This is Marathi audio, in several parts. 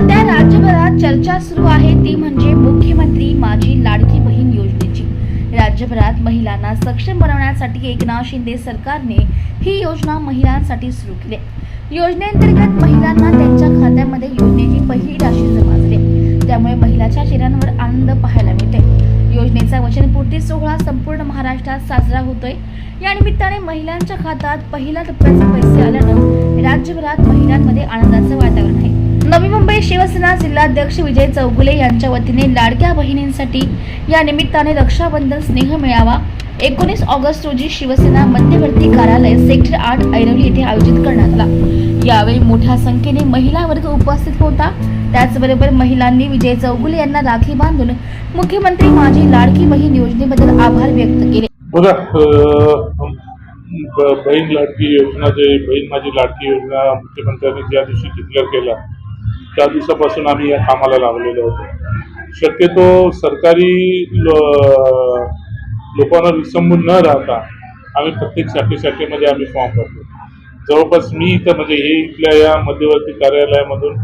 सध्या राज्यभरात चर्चा सुरू आहे ती म्हणजे मुख्यमंत्री माझी लाडकी बहीण योजनेची. राज्यभरात महिलांना सक्षम बनवण्यासाठी एकनाथ शिंदे सरकारने ही योजना महिलांसाठी सुरू केली योजनेअंतर्गत महिलांना त्यांच्या खात्यामध्ये योजनेची पहिली राशी जमा झाली त्यामुळे महिलाच्या चेहऱ्यांवर आनंद पाहायला मिळते योजनेचा वचनपूर्ती सोहळा संपूर्ण महाराष्ट्रात साजरा होतोय. या निमित्ताने महिलांच्या खात्यात पहिल्या टप्प्याचे पैसे आल्यानं राज्यभरात महिलांमध्ये आनंदाचं वातावरण आहे. नवी मुंबई शिवसेना जिल्हाध्यक्ष विजय चौगुले यांच्या वतीने लाडक्या बहिणींसाठी या निमित्ताने रक्षाबंधन स्नेह मेळावा एकोणीस ऑगस्ट रोजी शिवसेना मध्यवर्ती कार्यालय सेक्टर आठ ऐरवली येथे आयोजित करण्यात आला. यावेळी मोठ्या संख्येने महिला वर्ग उपस्थित होता. त्याचबरोबर महिलांनी विजय चौगुले यांना राखी बांधून मुख्यमंत्री माझी लाडकी बहीण योजनेबद्दल आभार व्यक्त केले. बघा बहीण लाडकी योजना जे बहीण माझी लाडकी योजना मुख्यमंत्र्यांनी ज्या दिवशी डिक्लेअर केला त्या दिवसापासून आम्ही या कामाला लागलेलो होतो. शक्यतो सरकारी लो- लोकांना विसंबून न राहता आम्ही प्रत्येक शाखे शाखेमध्ये आम्ही फॉर्म भरतो. जवळपास मी इथं म्हणजे हे इथल्या या मध्यवर्ती कार्यालयामधून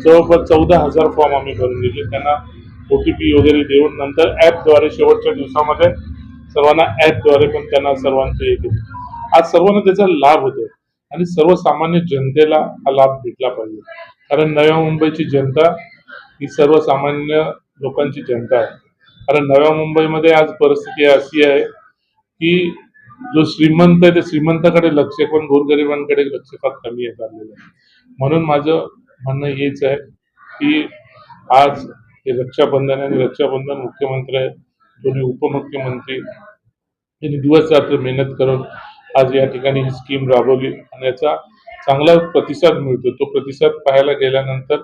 जवळपास चौदा हजार फॉर्म आम्ही भरून दिले त्यांना ओ टी पी वगैरे देऊन नंतर ॲपद्वारे शेवटच्या दिवसामध्ये सर्वांना ॲपद्वारे पण त्यांना सर्वांचं हे केलं. आज सर्वांना त्याचा लाभ होतो आणि सर्वसामान्य जनतेला हा लाभ भेटला पाहिजे. कारण नव्या मुंबईची जनता ही सर्वसामान्य लोकांची जनता आहे. कारण नव्या मुंबईमध्ये आज परिस्थिती अशी आहे की जो श्रीमंत आहे ते श्रीमंताकडे लक्ष पण गोरगरिबांकडे लक्ष फार कमी आहे चाललेलं आहे. म्हणून माझं म्हणणं हेच आहे की आज हे रक्षाबंधन आहे आणि रक्षाबंधन मुख्यमंत्री आहे दोन्ही उपमुख्यमंत्री यांनी दिवस रात्र मेहनत करून आज या ठिकाणी ही स्कीम राबवली आणि याचा चांगला प्रतिसाद मिळतो. तो प्रतिसाद पाहायला गेल्यानंतर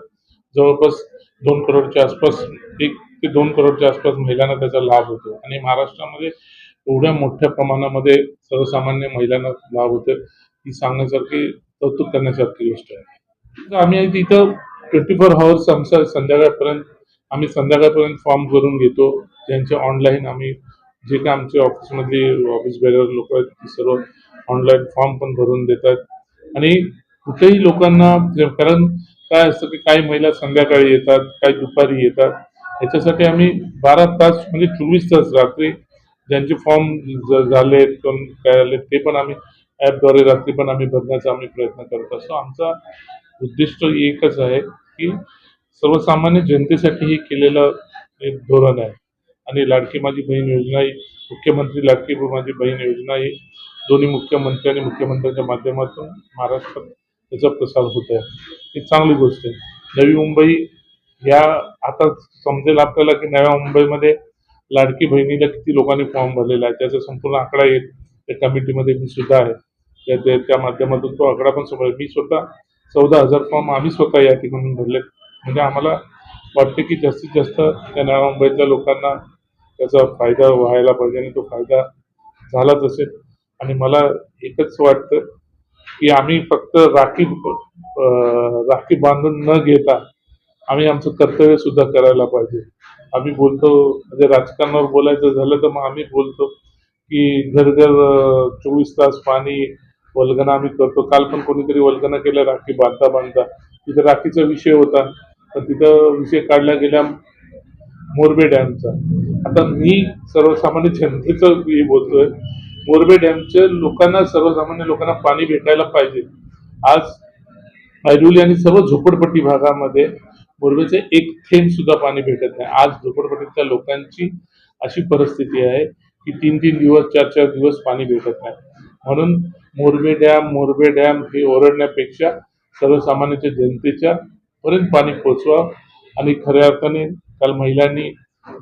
जवळपास दोन करोडच्या आसपास एक ते दोन करोडच्या आसपास महिलांना त्याचा लाभ होतो. आणि महाराष्ट्रामध्ये एवढ्या मोठ्या प्रमाणामध्ये सर्वसामान्य महिलांना लाभ होतो ही सांगण्यासारखी कौतुक करण्यासारखी गोष्ट आहे. आम्ही तिथं ट्वेंटी फोर हवर्स आमचा संध्याकाळपर्यंत आम्ही संध्याकाळपर्यंत फॉर्म भरून घेतो. त्यांचे ऑनलाईन आम्ही जे काही आमचे ऑफिसमधली ऑफिस बेरर लोक आहेत ती सर्व ऑनलाईन फॉर्म पण भरून देतात. आणि कुठेही लोकांना कारण काय असतं की काही महिला संध्याकाळी येतात काही दुपारी येतात. याच्यासाठी आम्ही बारा तास म्हणजे चोवीस तास रात्री ज्यांचे फॉर्म झाले कोण काय आले ते पण आम्ही ॲपद्वारे रात्री पण आम्ही भरण्याचा आम्ही प्रयत्न करत असतो. आमचा उद्दिष्ट एकच आहे की सर्वसामान्य जनतेसाठी हे केलेलं एक धोरण आहे. आणि लाडकी माझी बहीण योजना ही मुख्यमंत्री लाडकी माझी बहीण योजना ही दोन्ही मुख्यमंत्री आणि मुख्यमंत्र्यांच्या माध्यमातून महाराष्ट्रात त्याचा प्रसार होत आहे. ही चांगली गोष्ट आहे. नवी मुंबई या आता समजेल आपल्याला की नव्या मुंबईमध्ये लाडकी बहिणीला किती लोकांनी फॉर्म भरलेला आहे. त्याचा संपूर्ण आकडा येईल त्या कमिटीमध्ये मी सुद्धा आहे. त्या त्या- माध्यमातून तो आकडा पण समोर मी स्वतः चौदा हजार फॉर्म आम्ही स्वतः या ठिकाणी भरले म्हणजे आम्हाला वाटते की जास्तीत जास्त त्या नव्या मुंबईतल्या लोकांना त्याचा फायदा व्हायला पाहिजे आणि तो फायदा झालाच असेल. आणि मला एकच वाटतं की आम्ही फक्त राखी राखी बांधून न घेता आम्ही आमचं कर्तव्य सुद्धा करायला पाहिजे. आम्ही बोलतो म्हणजे राजकारणावर बोलायचं झालं तर मग आम्ही बोलतो की घर घर चोवीस तास पाणी वल्गना आम्ही करतो. काल पण कोणीतरी वल्गना केलं राखी बांधता बांधता. तिथं राखीचा विषय होता. तर तिथं विषय काढला गेला मोरबे डॅमचा. आता मी सर्वसामान्य जनतेचं हे बोलतोय मोरबे डॅमचे लोकांना सर्वसामान्य लोकांना पाणी भेटायला पाहिजे. आज ऐरोली आणि सर्व झोपडपट्टी भागामध्ये मोरबेचे एक थेंब सुद्धा पाणी भेटत नाही. आज झोपडपट्टीतल्या लोकांची अशी परिस्थिती आहे की तीन तीन दिवस चार चार दिवस पाणी भेटत नाही. म्हणून मोरबे डॅम मोरबे डॅम हे ओरडण्यापेक्षा सर्वसामान्याच्या जनतेच्या पर्यंत पाणी पोचवा आणि खऱ्या अर्थाने काल महिलांनी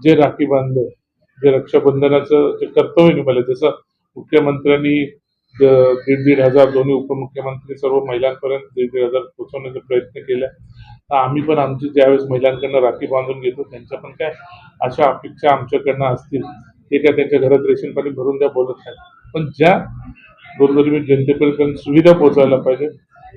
जे राखी बांधलं जे रक्षाबंधनाचं जे कर्तव्य निभावलं जसं मुख्यमंत्र्यांनी दीड दीड हजार दोन्ही उपमुख्यमंत्री सर्व महिलांपर्यंत दीड दीड हजार पोहोचवण्याचा प्रयत्न केला. तर आम्ही पण आमची ज्यावेळेस महिलांकडनं राखी बांधून घेतो त्यांच्या पण काय अशा अपेक्षा आमच्याकडनं असतील. ते काय त्यांच्या घरात रेशन पाणी भरून द्या बोलत नाही पण ज्या गोरगरीब जनतेपर्यंत सुविधा पोहोचायला पाहिजे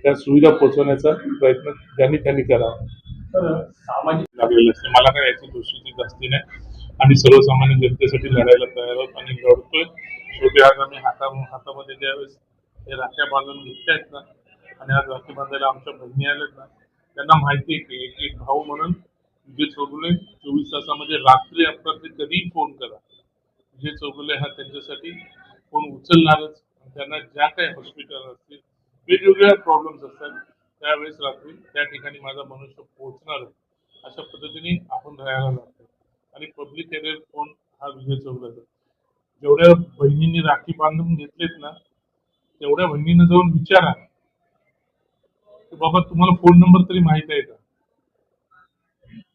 त्या सुविधा पोहोचवण्याचा प्रयत्न ज्यांनी त्यांनी करावा सामाजिक लागलेलं असते. मला काय याची दोषीची जास्ती नाही. आणि सर्वसामान्य जनतेसाठी लढायला तयार आहोत आणि लढतोय. शेवटी आज आम्ही हाता हातामध्ये ज्यावेळेस हे राख्या बांधून घेतल्या आहेत ना आणि आज राखी बांधायला आमच्या बहिणी आल्यात ना त्यांना माहिती आहे की एक एक भाऊ म्हणून विजय चौगुले चोवीस तासामध्ये रात्री अपरात्री कधीही फोन करा. विजय चौगुले हा त्यांच्यासाठी फोन उचलणारच. त्यांना ज्या काही हॉस्पिटल असतील वेगवेगळ्या प्रॉब्लेम्स असतात त्यावेळेस रात्री त्या ठिकाणी माझा मनुष्य पोहोचणार. अशा पद्धतीने आपण राहायला लागतो. आणि पब्लिक कॅरियर फोन हा विजय चौगुलेचा जेवढ्या बहिणींनी राखी बांधून घेतलेत ना तेवढ्या बहिणीनं जाऊन विचारा. की बाबा तुम्हाला फोन नंबर तरी माहीत आहे का?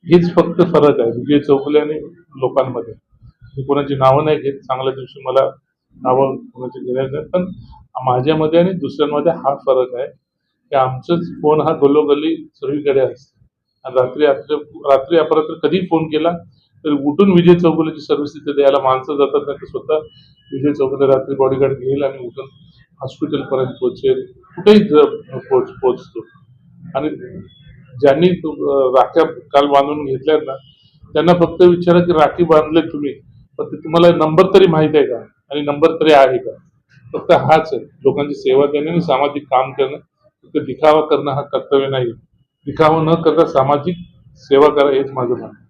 हेच फक्त फरक आहे. विजय चौफुले आणि लोकांमध्ये. मी कोणाची नावं नाही घेत. चांगल्या दिवशी मला नावं कोणाची घेण्याचं नाही. पण माझ्यामध्ये आणि दुसऱ्यांमध्ये हा फरक आहे की आमचंच फोन हा गल्लोगल्ली सगळीकडे असतो. आणि रात्री रात्री अपरात्र कधी फोन केला तरी उठून विजय चौगुलेची सर्व्हिस तिथे द्यायला माणसं जातात नाही तर स्वतः विजय चौगुले रात्री बॉडीगार्ड घेईल आणि उठून हॉस्पिटलपर्यंत पोहोचेल. कुठेही पोच पोहोचतो आणि ज्यांनी राख्या काल बांधून घेतल्या ना त्यांना फक्त विचारा की राखी बांधले तुम्ही पण ते तुम्हाला नंबर तरी माहीत आहे का? आणि नंबर तरी आहे का? फक्त हाच आहे. लोकांची सेवा देणे आणि सामाजिक काम करणं फक्त दिखावा करणं हा कर्तव्य नाही. दिखावा न करता सामाजिक सेवा करा हेच माझं म्हणणं